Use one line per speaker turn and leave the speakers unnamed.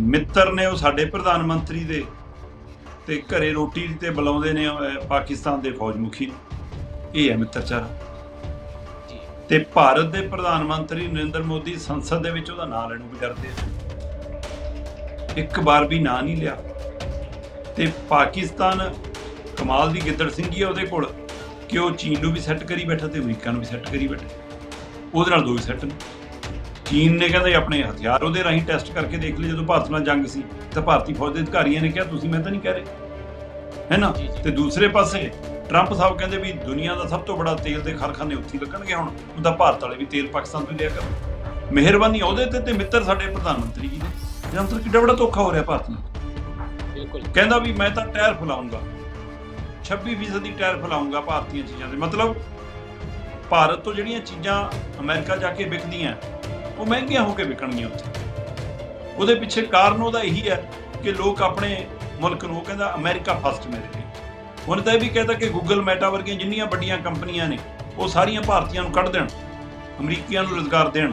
ਮਿੱਤਰ ਨੇ ਉਹ ਸਾਡੇ ਪ੍ਰਧਾਨ ਮੰਤਰੀ ਦੇ ਤੇ ਘਰੇ ਰੋਟੀ ਤੇ ਬੁਲਾਉਂਦੇ ਨੇ ਪਾਕਿਸਤਾਨ ਦੇ ਫੌਜ ਮੁਖੀ। ਇਹ ਹੈ ਮਿੱਤਰਚਾਰਾ ਤੇ ਭਾਰਤ ਦੇ ਪ੍ਰਧਾਨ ਮੰਤਰੀ ਨਰਿੰਦਰ ਮੋਦੀ ਸੰਸਦ ਦੇ ਵਿੱਚ ਉਹਦਾ ਨਾਂ ਲੈਣੋਂ ਵੀ ਡਰਦੇ ਆ। ਇੱਕ ਵਾਰ ਵੀ ਨਾਂ ਨਹੀਂ ਲਿਆ। ਤੇ ਪਾਕਿਸਤਾਨ ਕਮਾਲ ਦੀ ਗਿੱਦੜ ਸਿੰਘੀ ਆ ਉਹਦੇ ਕੋਲ ਕਿ ਉਹ ਚੀਨ ਨੂੰ ਵੀ ਸੈੱਟ ਕਰੀ ਬੈਠਾ ਤੇ ਅਮਰੀਕਾ ਨੂੰ ਵੀ ਸੈੱਟ ਕਰੀ ਬੈਠਾ। ਉਹਦੇ ਨਾਲ ਦੋ ਹੀ ਸੈੱਟ ਨੇ। ਚੀਨ ਨੇ ਕਹਿੰਦੇ ਆਪਣੇ ਹਥਿਆਰ ਉਹਦੇ ਰਾਹੀਂ ਟੈਸਟ ਕਰਕੇ ਦੇਖ ਲਏ ਜਦੋਂ ਭਾਰਤ ਨਾਲ ਜੰਗ ਸੀ ਤਾਂ ਭਾਰਤੀ ਫੌਜ ਦੇ ਅਧਿਕਾਰੀਆਂ ਨੇ ਕਿਹਾ ਤੁਸੀਂ ਮੈਂ ਤਾਂ ਨਹੀਂ ਕਹਿ ਰਹੇ। ਹੈ ਨਾ। ਤੇ ਦੂਸਰੇ ਪਾਸੇ ਟਰੰਪ ਸਾਹਿਬ ਕਹਿੰਦੇ ਵੀ ਦੁਨੀਆ ਦਾ ਸਭ ਤੋਂ ਵੱਡਾ ਤੇਲ ਦੇ ਕਾਰਖਾਨੇ ਉੱਥੇ ਲੱਗਣਗੇ ਹੁਣ ਉਹਦਾ ਭਾਰਤ ਵਾਲੇ ਵੀ ਤੇਲ ਪਾਕਿਸਤਾਨ ਤੋਂ ਲਿਆ ਕਰਨ। ਮਿਹਰਬਾਨੀ ਉਹਦੇ ਤੇ ਤੇ ਮਿੱਤਰ ਸਾਡੇ ਪ੍ਰਧਾਨ ਮੰਤਰੀ ਜੀ ਨੇ ਜਾਂ ਮਤਲਬ ਕਿੱਡਾ ਵੱਡਾ ਧੋਖਾ ਹੋ ਰਿਹਾ ਭਾਰਤ ਨਾਲ
ਬਿਲਕੁਲ।
ਕਹਿੰਦਾ ਵੀ ਮੈਂ ਤਾਂ ਟਾਇਰ ਫੁਲਾਉਂਗਾ। 26% ਦੀ ਟਾਇਰ ਫੁਲਾਉਂਗਾ ਭਾਰਤੀਆਂ ਚੀਜ਼ਾਂ ਦੇ। ਮਤਲਬ ਭਾਰਤ ਤੋਂ ਜਿਹੜੀਆਂ ਚੀਜ਼ਾਂ ਅਮਰੀਕਾ ਜਾ ਕੇ ਵਿਕਦੀਆਂ ਉਹ ਮਹਿੰਗੀਆਂ ਹੋ ਕੇ ਵਿਕਣਗੀਆਂ ਉੱਥੇ। ਉਹਦੇ ਪਿੱਛੇ ਕਾਰਨ ਉਹਦਾ ਇਹੀ ਹੈ ਕਿ ਲੋਕ ਆਪਣੇ ਮੁਲਕ ਨੂੰ ਉਹ ਕਹਿੰਦਾ ਅਮਰੀਕਾ ਫਸਟ ਮੇਰੇ ਲਈ। ਉਹਨੇ ਤਾਂ ਇਹ ਵੀ ਕਹਿੰਦਾ ਕਿ ਗੂਗਲ ਮੈਟਾ ਵਰਗੀਆਂ ਜਿੰਨੀਆਂ ਵੱਡੀਆਂ ਕੰਪਨੀਆਂ ਨੇ, ਉਹ ਸਾਰੀਆਂ ਭਾਰਤੀਆਂ ਨੂੰ ਕੱਢ ਦੇਣ, ਅਮਰੀਕੀਆਂ ਨੂੰ ਰੁਜ਼ਗਾਰ ਦੇਣ।